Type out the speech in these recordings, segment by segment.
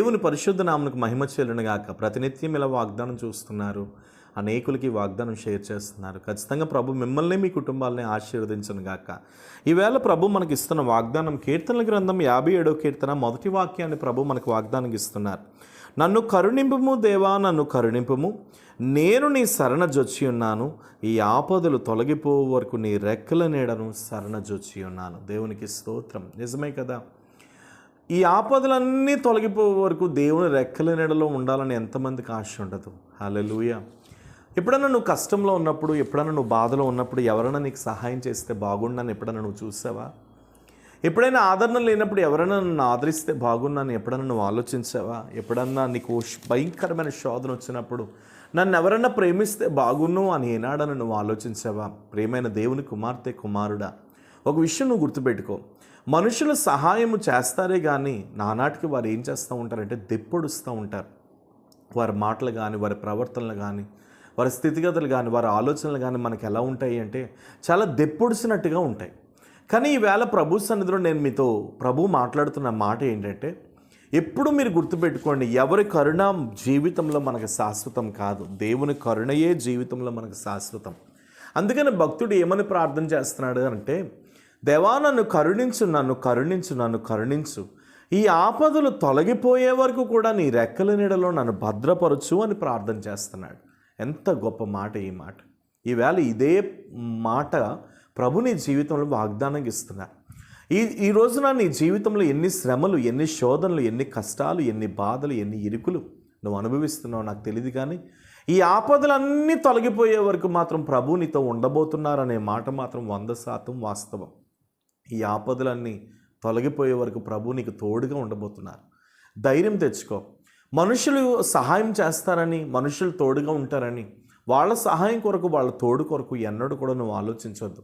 దేవుని పరిశుద్ధ నామకు మహిమ చెల్లునుగాక ప్రతినిత్యం ఇలా వాగ్దానం చూస్తున్నారు. అనేకులకి వాగ్దానం షేర్ చేస్తున్నారు. ఖచ్చితంగా ప్రభు మిమ్మల్ని మీ కుటుంబాలని ఆశీర్వదించను గాక. ఈవేళ ప్రభు మనకి ఇస్తున్న వాగ్దానం కీర్తనల గ్రంథం యాభై ఏడో కీర్తన మొదటి వాక్యాన్ని ప్రభు మనకు వాగ్దానం ఇస్తున్నారు. నన్ను కరుణింపుము దేవా నన్ను కరుణింపుము. నేను నీ శరణ జొచ్చి ఉన్నాను. ఈ ఆపదలు తొలగిపో వరకు నీ రెక్కల నీడను శరణ జొచ్చి ఉన్నాను. దేవునికి స్తోత్రం. నిజమే కదా? ఈ ఆపదలన్నీ తొలగిపోయే వరకు దేవుని రెక్కల నీడలో ఉండాలని ఎంతమందికి ఆశ ఉండదు. హల్లెలూయా. ఎప్పుడైనా నువ్వు కష్టంలో ఉన్నప్పుడు ఎప్పుడైనా నువ్వు బాధలో ఉన్నప్పుడు ఎవరైనా నీకు సహాయం చేస్తే బాగుండని ఎప్పుడైనా నువ్వు చూసావా? ఎప్పుడైనా ఆదరణ లేనప్పుడు ఎవరైనా నన్ను ఆదరిస్తే బాగున్నాను ఎప్పుడైనా నువ్వు ఆలోచించావా? ఎప్పుడన్నా నీకు భయంకరమైన శోధన వచ్చినప్పుడు నన్ను ఎవరన్నా ప్రేమిస్తే బాగున్ను అని ఏనాడని నువ్వు ఆలోచించావా? ప్రేమైన దేవుని కుమార్తె కుమారుడా ఒక విషయం నువ్వు గుర్తుపెట్టుకో. మనుషులు సహాయం చేస్తారే కానీ నానాటికి వారు ఏం చేస్తూ ఉంటారంటే దెప్పొడుస్తూ ఉంటారు. వారి మాటలు కానీ వారి ప్రవర్తనలు కానీ వారి స్థితిగతులు కానీ వారి ఆలోచనలు కానీ మనకు ఎలా ఉంటాయి అంటే చాలా దెప్పొడిసినట్టుగా ఉంటాయి. కానీ ఈవేళ ప్రభు సన్నిధిలో నేను మీతో ప్రభు మాట్లాడుతున్న మాట ఏంటంటే ఎప్పుడు మీరు గుర్తుపెట్టుకోండి ఎవరి కరుణ జీవితంలో మనకు శాశ్వతం కాదు. దేవుని కరుణయే జీవితంలో మనకు శాశ్వతం. అందుకని భక్తుడు ఏమని ప్రార్థన చేస్తున్నాడు అంటే దేవా నన్ను కరుణించు నన్ను కరుణించు నన్ను కరుణించు. ఈ ఆపదలు తొలగిపోయే వరకు కూడా నీ రెక్కల నీడలో నన్ను భద్రపరచు అని ప్రార్థన చేస్తున్నాడు. ఎంత గొప్ప మాట ఈ మాట. ఈవేళ ఇదే మాట ప్రభు నీ జీవితంలో వాగ్దానం ఇస్తున్నారు ఈ ఈ రోజున నీ జీవితంలో ఎన్ని శ్రమలు ఎన్ని శోధనలు ఎన్ని కష్టాలు ఎన్ని బాధలు ఎన్ని ఇరుకులు నువ్వు అనుభవిస్తున్నావు నాకు తెలియదు కానీ ఈ ఆపదలన్నీ తొలగిపోయే వరకు మాత్రం ప్రభు నీతో ఉండబోతున్నారనే మాట మాత్రం వంద శాతం వాస్తవం. ఈ ఆపదలన్నీ తొలగిపోయే వరకు ప్రభు నీకు తోడుగా ఉండబోతున్నారు. ధైర్యం తెచ్చుకో. మనుషులు సహాయం చేస్తారని మనుషులు తోడుగా ఉంటారని వాళ్ళ సహాయం కొరకు వాళ్ళ తోడు కొరకు ఎన్నడూ కూడా నువ్వు ఆలోచించవద్దు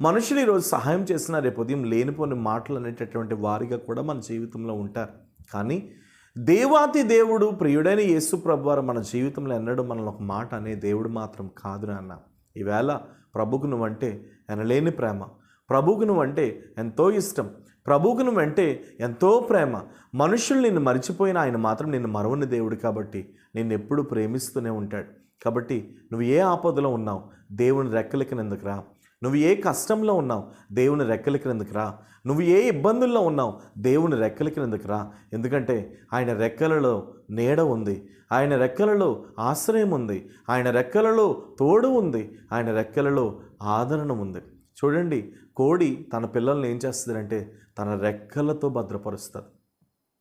మనుషులు ఈరోజు సహాయం చేసిన రేపు ఉదయం లేనిపోని మాటలు అనేటటువంటి వారిగా కూడా మన జీవితంలో ఉంటారు. కానీ దేవాతి దేవుడు ప్రియుడైన యేసు ప్రభువారు మన జీవితంలో ఎన్నడూ మనల్ని ఒక మాట అనే దేవుడు మాత్రం కాదు నాన్న. ఈవేళ ప్రభుకు నువ్వంటే ఎనలేని ప్రేమ. ప్రభువుకు నువ్వంటే ఎంతో ఇష్టం. ప్రభువుకు నువ్వంటే ఎంతో ప్రేమ. మనుషులు నిన్ను మరిచిపోయిన ఆయన మాత్రం నిన్ను మరవని దేవుడు కాబట్టి నిన్ను ఎప్పుడు ప్రేమిస్తూనే ఉంటాడు. కాబట్టి నువ్వు ఏ ఆపదలో ఉన్నావు? దేవుని రెక్కలకినందుకు రా? నువ్వు ఏ కష్టంలో ఉన్నావు? దేవుని రెక్కలకినందుకు రా? నువ్వు ఏ ఇబ్బందుల్లో ఉన్నావు? దేవుని రెక్కలకినందుకు రా? ఎందుకంటే ఆయన రెక్కలలో నీడ ఉంది. ఆయన రెక్కలలో ఆశ్రయం ఉంది. ఆయన రెక్కలలో తోడు ఉంది. ఆయన రెక్కలలో ఆదరణ ఉంది. చూడండి కోడి తన పిల్లల్ని ఏం చేస్తుందంటే తన రెక్కలతో భద్రపరుస్తుంది.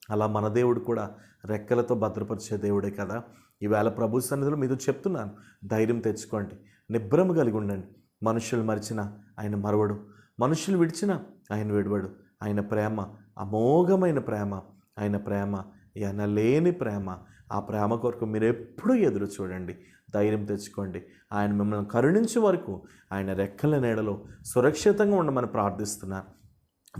అలా మన దేవుడు కూడా రెక్కలతో భద్రపరిచే దేవుడే కదా. ఈవేళ ప్రభు సన్నిధిలో మీతో చెప్తున్నాను ధైర్యం తెచ్చుకోండి నిబ్రమ కలిగి ఉండండి. మనుషులు మరిచిన ఆయన మరవడు మనుషులు విడిచిన ఆయన విడవడు. ఆయన ప్రేమ అమోఘమైన ప్రేమ ఆయన ప్రేమ ఎనలేని ప్రేమ ఆ ప్రేమ కొరకు మీరు ఎప్పుడూ ఎదురు చూడండి. ధైర్యం తెచ్చుకోండి. ఆయన మిమ్మల్ని కరుణించే వరకు ఆయన రెక్కల నీడలో సురక్షితంగా ఉండమని ప్రార్థిస్తున్నాను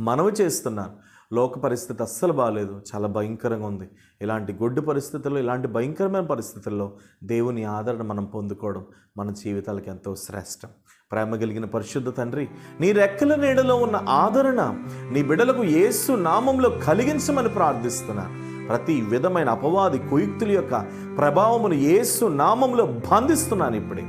మనవి చేస్తున్నాను లోక పరిస్థితి అస్సలు బాగాలేదు చాలా భయంకరంగా ఉంది. ఇలాంటి గొడ్డు పరిస్థితుల్లో ఇలాంటి భయంకరమైన పరిస్థితుల్లో దేవుని ఆదరణ మనం పొందుకోవడం మన జీవితాలకు ఎంతో శ్రేష్టం. ప్రేమ కలిగిన పరిశుద్ధ తండ్రి నీ రెక్కల నీడలో ఉన్న ఆదరణ నీ బిడలకు యేసు నామంలో కలిగించమని ప్రార్థిస్తున్నాను ప్రతి విధమైన అపవాది కుయుక్తుల యొక్క ప్రభావమును ఏసు నామంలో బంధిస్తున్నాను ఇప్పుడే.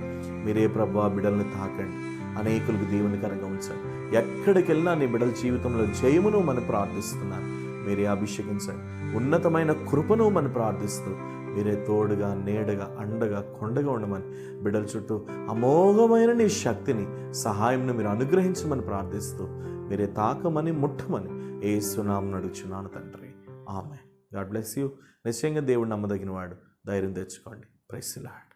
మీరే ప్రభా బిడల్ని తాకండి. అనేకులకు దీవెనకరంగా ఉంచండి. ఎక్కడికి వెళ్ళినా నీ బిడల జీవితంలో జయమును మనం ప్రార్థిస్తున్నాను మీరే అభిషేకించండి. ఉన్నతమైన కృపను మనం ప్రార్థిస్తూ మీరే తోడుగా నీడగా అండగా కొండగా ఉండమని బిడ్డల చుట్టూ అమోఘమైన నీ శక్తిని సహాయంను మీరు అనుగ్రహించమని ప్రార్థిస్తూ మీరే తాకమని ముట్టమని ఏ సునామం నడుచున్నాను తండ్రి. ఆమె గాడ్ బ్లెస్ యూ. నిశ్చయంగా దేవుడు నమ్మదగిన వాడు ధైర్యం తెచ్చుకోండి. ప్రైసిలాడ్